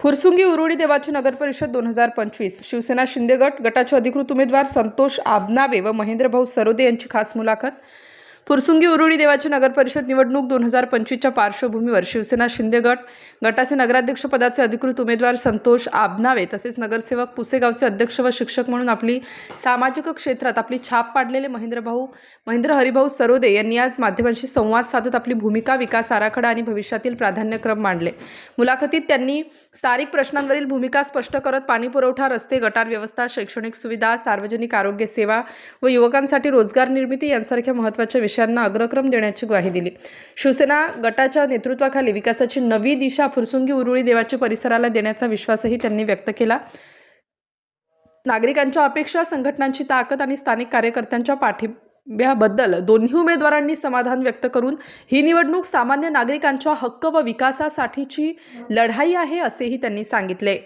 फुरसुंगी उरुळी देवाची नगर परिषद दोन हजार पंचवीस. शिवसेना शिंदे गट गटाचे अधिकृत उमेदवार संतोष आबनावे व महेंद्रभाऊ सरोदे यांची खास मुलाखत. फुरसुंगी उरुळी देवाची नगर परिषद निवडणूक दोन हजार पंचवीसच्या पार्श्वभूमीवर शिवसेना शिंदे गट गटाचे नगराध्यक्षपदाचे अधिकृत उमेदवार संतोष आबनावे तसेच नगरसेवक पुसेगावचे अध्यक्ष व शिक्षक म्हणून आपली सामाजिक क्षेत्रात आपली छाप पाडलेले महेंद्रभाऊ महेंद्र हरिभाऊ सरोदे यांनी आज माध्यमांशी संवाद साधत आपली भूमिका विकास आराखडा आणि भविष्यातील प्राधान्यक्रम मांडले. मुलाखतीत त्यांनी स्थानिक प्रश्नांवरील भूमिका स्पष्ट करत पाणीपुरवठा रस्ते गटार व्यवस्था शैक्षणिक सुविधा सार्वजनिक आरोग्य सेवा व युवकांसाठी रोजगार निर्मिती यांसारख्या महत्त्वाच्या विषय पक्षांना अग्रक्रम देण्याची ग्वाही दिली. शिवसेना गटाच्या नेतृत्वाखाली विकासाची नवी दिशा फुरसुंगी उरुळी देवाच्या परिसराला देण्याचा विश्वासही त्यांनी व्यक्त केला. नागरिकांच्या अपेक्षा संघटनांची ताकद आणि स्थानिक कार्यकर्त्यांच्या पाठिंब्याबद्दल दोन्ही उमेदवारांनी समाधान व्यक्त करून ही निवडणूक सामान्य नागरिकांच्या हक्क व विकासासाठीची लढाई आहे असेही त्यांनी सांगितले.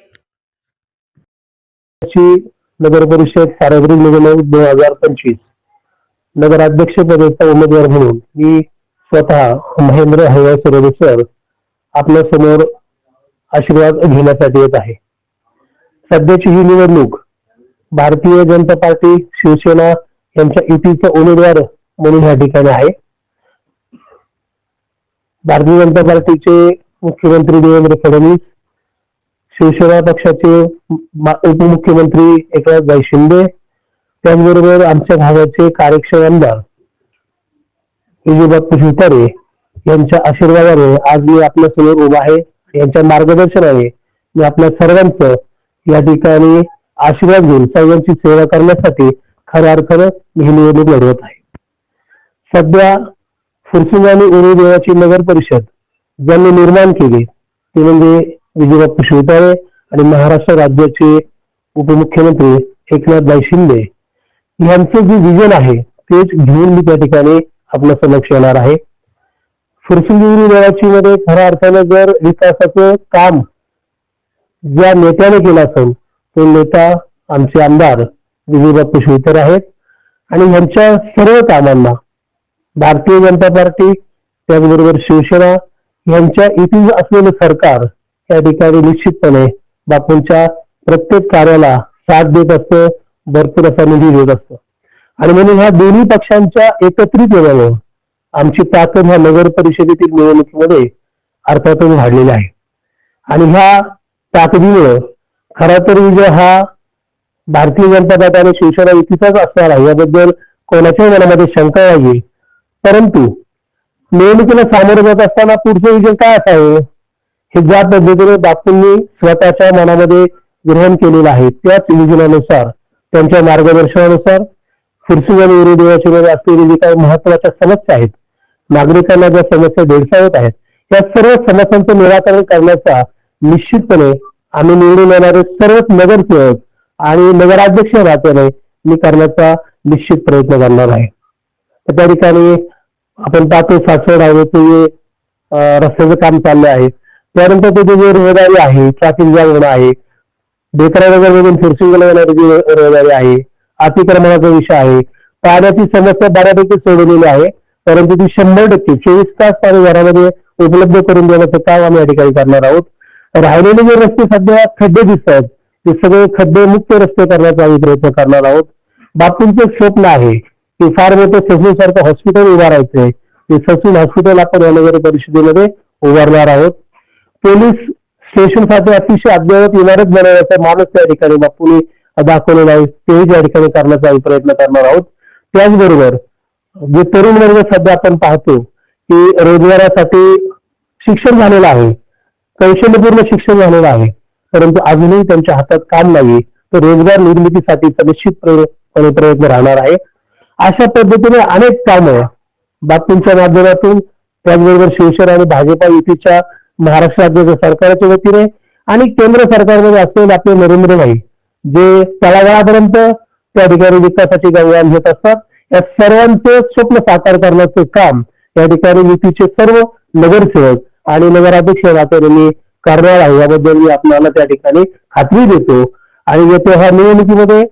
नगर परिषद सार्वजनिक निवडणूक दोन हजार पंचवीस. नगराध्यक्षपदाचा उमेदवार म्हणून मी स्वतः महेंद्र हरिभाऊ सरोदे सर आपल्यासमोर आशीर्वाद घेण्यासाठी येत आहे. सध्याची ही निवडणूक भारतीय जनता पार्टी शिवसेना यांच्या युतीचा उमेदवार म्हणून या ठिकाणी आहे. भारतीय जनता पार्टीचे मुख्यमंत्री देवेंद्र फडणवीस शिवसेना पक्षाचे उपमुख्यमंत्री एकनाथभाई शिंदे त्याचबरोबर आमच्या भागाचे कार्यक्षम आमदार विजयबाब शिवतारे यांच्या आशीर्वादाने आज मी आपल्यासमोर उभा आहे. यांच्या मार्गदर्शनाने मी आपल्या सर्वांचं या ठिकाणी आशीर्वाद घेऊन सर्वांची सेवा करण्यासाठी खऱ्या अर्थानं मी ही निवडणूक लढवत आहे. सध्या फुरसुंग आणि उरुदेवाची नगर परिषद ज्यांनी निर्माण केली ते म्हणजे विजयबापू शिवतारे आणि महाराष्ट्र राज्याचे उपमुख्यमंत्री एकनाथभाई शिंदे यांचं जे विजन आहे तेच घेऊन मी त्या ठिकाणी आपल्या समक्ष येणार आहे. फुरसुंगिरी देवाची मध्ये खऱ्या अर्थानं जर विकासाचं काम ज्या नेत्याने केलं असेल तो नेता आमचे आमदार विजयबापू शिवतर आहेत. आणि यांच्या सर्व कामांना भारतीय जनता पार्टी त्याचबरोबर शिवसेना यांच्या इथून असलेलं सरकार या ठिकाणी निश्चितपणे बापूंच्या प्रत्येक कार्याला साथ देत असतं. भरपूर असा निधी देत असतो. आणि म्हणून ह्या दोन्ही पक्षांच्या एकत्रित येण्यामुळे आमची ताकद ह्या नगर परिषदेतील निवडणुकीमध्ये अर्थातच वाढलेली आहे. आणि ह्या ताकदीमुळं खरा तर विजय हा भारतीय जनता पार्टी आणि शिवसेना युतीचाच असणार आहे याबद्दल कोणाच्याही मनामध्ये शंका नाहीये. परंतु निवडणुकीला सामोरं जात असताना पुढचं विजन काय असावे? हे ज्या पद्धतीने बापूंनी स्वतःच्या मनामध्ये ग्रहण केलेलं आहे त्याच विजनानुसार त्यांच्या मार्गदर्शनानुसार फुरसुंग आणि उरुदेवाची असलेली जी काही महत्त्वाच्या समस्या आहेत नागरिकांना ज्या समस्या भेडसावत आहेत या सर्व समस्यांचं निराकरण करण्याचा निश्चितपणे आम्ही निवडून येणारे सर्वच नगरसेवक आणि नगराध्यक्ष नात्याने मी करण्याचा निश्चित प्रयत्न करणार आहे. तर त्या ठिकाणी आपण पाहतो सासवड हायवेचे जे रस्त्याचं काम चाललं आहे. त्यानंतर तिथे जे रहदारी आहे ट्रॅफिक जाम होणं आहे बेकरानगर मधून फुरसिंगला येणारी रहदारी आहे. अतिक्रमणाचा विषय आहे. पाण्याची समस्या बऱ्यापैकी सोडवलेली आहे. परंतु ती शंभर टक्के चोवीस तास पाणी घरामध्ये उपलब्ध करून देण्याचं काम आम्ही या ठिकाणी करणार आहोत. राहिलेले जे रस्ते सध्या खड्डे दिसत आहेत ते सगळे खड्डे मुक्त रस्ते करण्याचा आम्ही प्रयत्न करणार आहोत. बापूंचं एक स्वप्न आहे की फार मोठं ससून सारखं हॉस्पिटल उभारायचंय. ते ससून हॉस्पिटल आपण या नगर परिषदेमध्ये उभारणार आहोत. पोलीस स्टेशनसाठी अतिशय अद्ययावत इमारत बनवण्याचा माणूस त्या ठिकाणी बापूने दाखवलेला आहे तेही त्या ठिकाणी करण्याचा आम्ही प्रयत्न करणार आहोत. त्याचबरोबर जे तरुण वर्ग सध्या आपण पाहतो की रोजगारासाठी शिक्षण झालेलं आहे. कौशल्यपूर्ण शिक्षण झालेलं आहे. परंतु अजूनही त्यांच्या हातात काम नाही तर रोजगार निर्मितीसाठीचा निश्चितपणे प्रयत्न राहणार आहे. अशा पद्धतीने अनेक कामं बातमींच्या माध्यमातून त्याचबरोबर शिवसेना आणि भाजपा युतीच्या महाराष्ट्र राज्य सरकारच्या वतीने आणि केंद्र सरकारमध्ये असलेले आपले नरेंद्र भाई जे तळागाळापर्यंत त्या ठिकाणी विकासाची गंगा घेत असतात. या सर्वांचे स्वप्न साकार करण्याचे काम या ठिकाणी युतीचे सर्व नगरसेवक आणि नगराध्यक्ष राहते करणार आहे. याबद्दल मी आपल्याला त्या ठिकाणी खात्री देतो. आणि येत्या ह्या निवडणुकीमध्ये.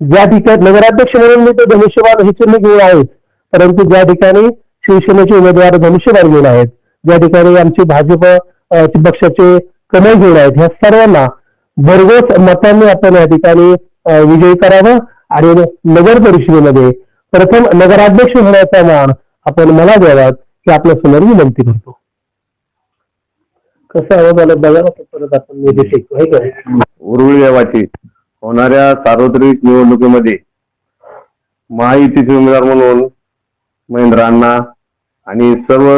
ज्या ठिकाणी नगराध्यक्ष म्हणून मी ते धनुष्यबाण हे चिन्ह घेऊन आहेत परंतु ज्या ठिकाणी शिवसेनेचे उमेदवार धनुष्यबाण घेऊन आहेत ज्या ठिकाणी आमचे भाजप पक्षाचे कमल घेऊन आहेत ह्या सर्वांना भरघोस मतांनी आपण या ठिकाणी विजयी करावं आणि नगर परिषदेमध्ये प्रथम नगराध्यक्ष होण्याचा मान आपण मला द्यावा की आपल्यासमोर विनंती करतो. कसं आवाज आला? बघा ना परत आपण उर्वी उर्वळी होणाऱ्या सार्वत्रिक निवडणुकीमध्ये महायुतीचे उमेदवार म्हणून महेंद्र अण्णा आणि सर्व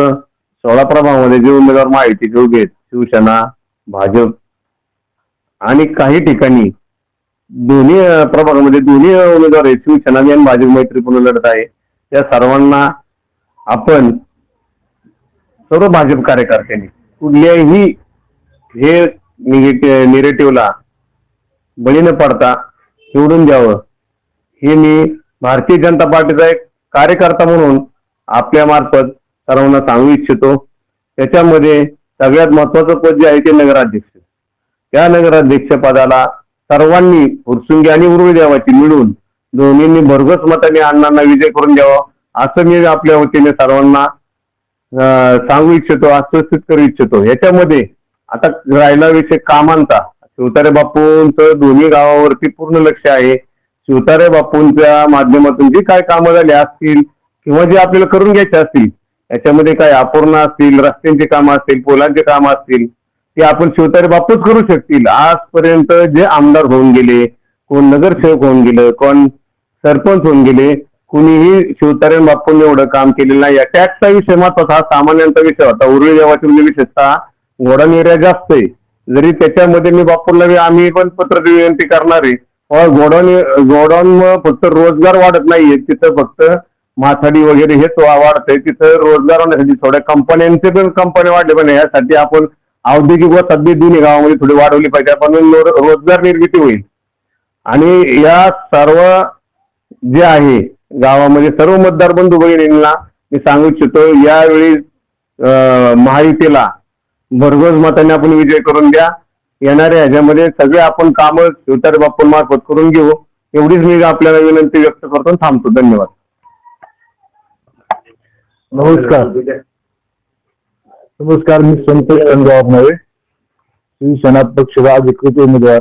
सोळा प्रभागामध्ये जे उमेदवार माहिती घेऊ घेत शिवसेना भाजप आणि काही ठिकाणी दोन्ही प्रभागामध्ये म्हणजे दोन्ही उमेदवार आहेत. शिवसेना आणि भाजप मैत्रीपूर्ण लढत आहे. त्या सर्वांना आपण सर्व भाजप कार्यकर्त्यांनी कुठल्याही हे निगेटिव्हला बळी न पडता निवडून द्यावं. हे मी भारतीय जनता पार्टीचा एक कार्यकर्ता म्हणून आपल्या मार्फत सर्वांना सांगू इच्छितो. त्याच्यामध्ये सगळ्यात महत्वाचं पद जे आहे ते नगराध्यक्ष. त्या नगराध्यक्ष पदाला सर्वांनी फुरसुंगी आणि उर्वी देवाची मिळून दोन्हींनी भरघोस मताने अण्णांना विजय करून द्यावा असं मी आपल्या वतीने सर्वांना सांगू इच्छितो आश्वसित करू इच्छितो. याच्यामध्ये आता राहिला विषय कामांचा. शिवतारे बापूंचं दोन्ही गावावरती पूर्ण लक्ष आहे. शिवतारे बापूंच्या माध्यमातून जी काय कामं झाली असतील किंवा जे आपल्याला करून घ्यायचे असतील याच्यामध्ये काय अपूर्ण असतील रस्त्यांची कामं असतील पोलांची कामं असतील ते आपण शिवतारे बापूच करू शकतील. आजपर्यंत जे आमदार होऊन गेले कोण नगरसेवक होऊन गेलं कोण सरपंच होऊन गेले कुणीही शिवतारे बापूंनी एवढं काम केलेलं नाही. टॅक्सचा विषय महत्त्वाचा हा सामान्यांचा विषय होता. उर्वी देवाची म्हणजे विशेषतः घोडा एरिया जास्त आहे. जरी त्याच्यामध्ये मी बापूरला आम्ही पण पत्र विनंती करणार आहे. गोडाऊन गोडाऊन फक्त रोजगार वाढत नाहीये. तिथं फक्त माथाडी वगैरे हे तो वाढतंय तिथं रोजगार होण्यासाठी थोड्या कंपन्यांचे पण कंपन्या वाढले पण यासाठी आपण औद्योगिक व तब्येत दोन्ही गावामध्ये थोडी वाढवली पाहिजे. आपण रोजगार निर्मिती होईल. आणि या सर्व जे आहे गावामध्ये सर्व मतदार बंधू भगिनींना मी सांगू इच्छितो यावेळी महायुतीला भरघोस मताने आपण विजय करून द्या. येणाऱ्या ह्याच्यामध्ये सगळे आपण कामं शिवतारे बापून मार्फत करून घेऊ. एवढीच मी आपल्याला विनंती व्यक्त करतो. थांबतो. धन्यवाद. नमस्कार. नमस्कार मी संतोष चंद्रबाब नव्हे शिवसेना पक्षाचा अधिकृत उमेदवार.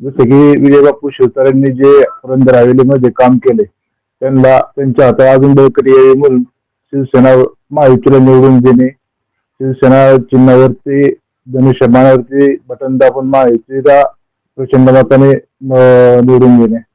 जसे की विजय बापू शिवतारेंनी जे पुरंदर हवेलीमध्ये काम केले त्यांना त्यांच्या हातात अजून बळकटी यावी म्हणून शिवसेना महायुतीला निवडून देणे शिवसेना चिन्हावरती धनुष्यबाणावरती बटन दाबून महायुतीला प्रचंड मताने निवडून देणे.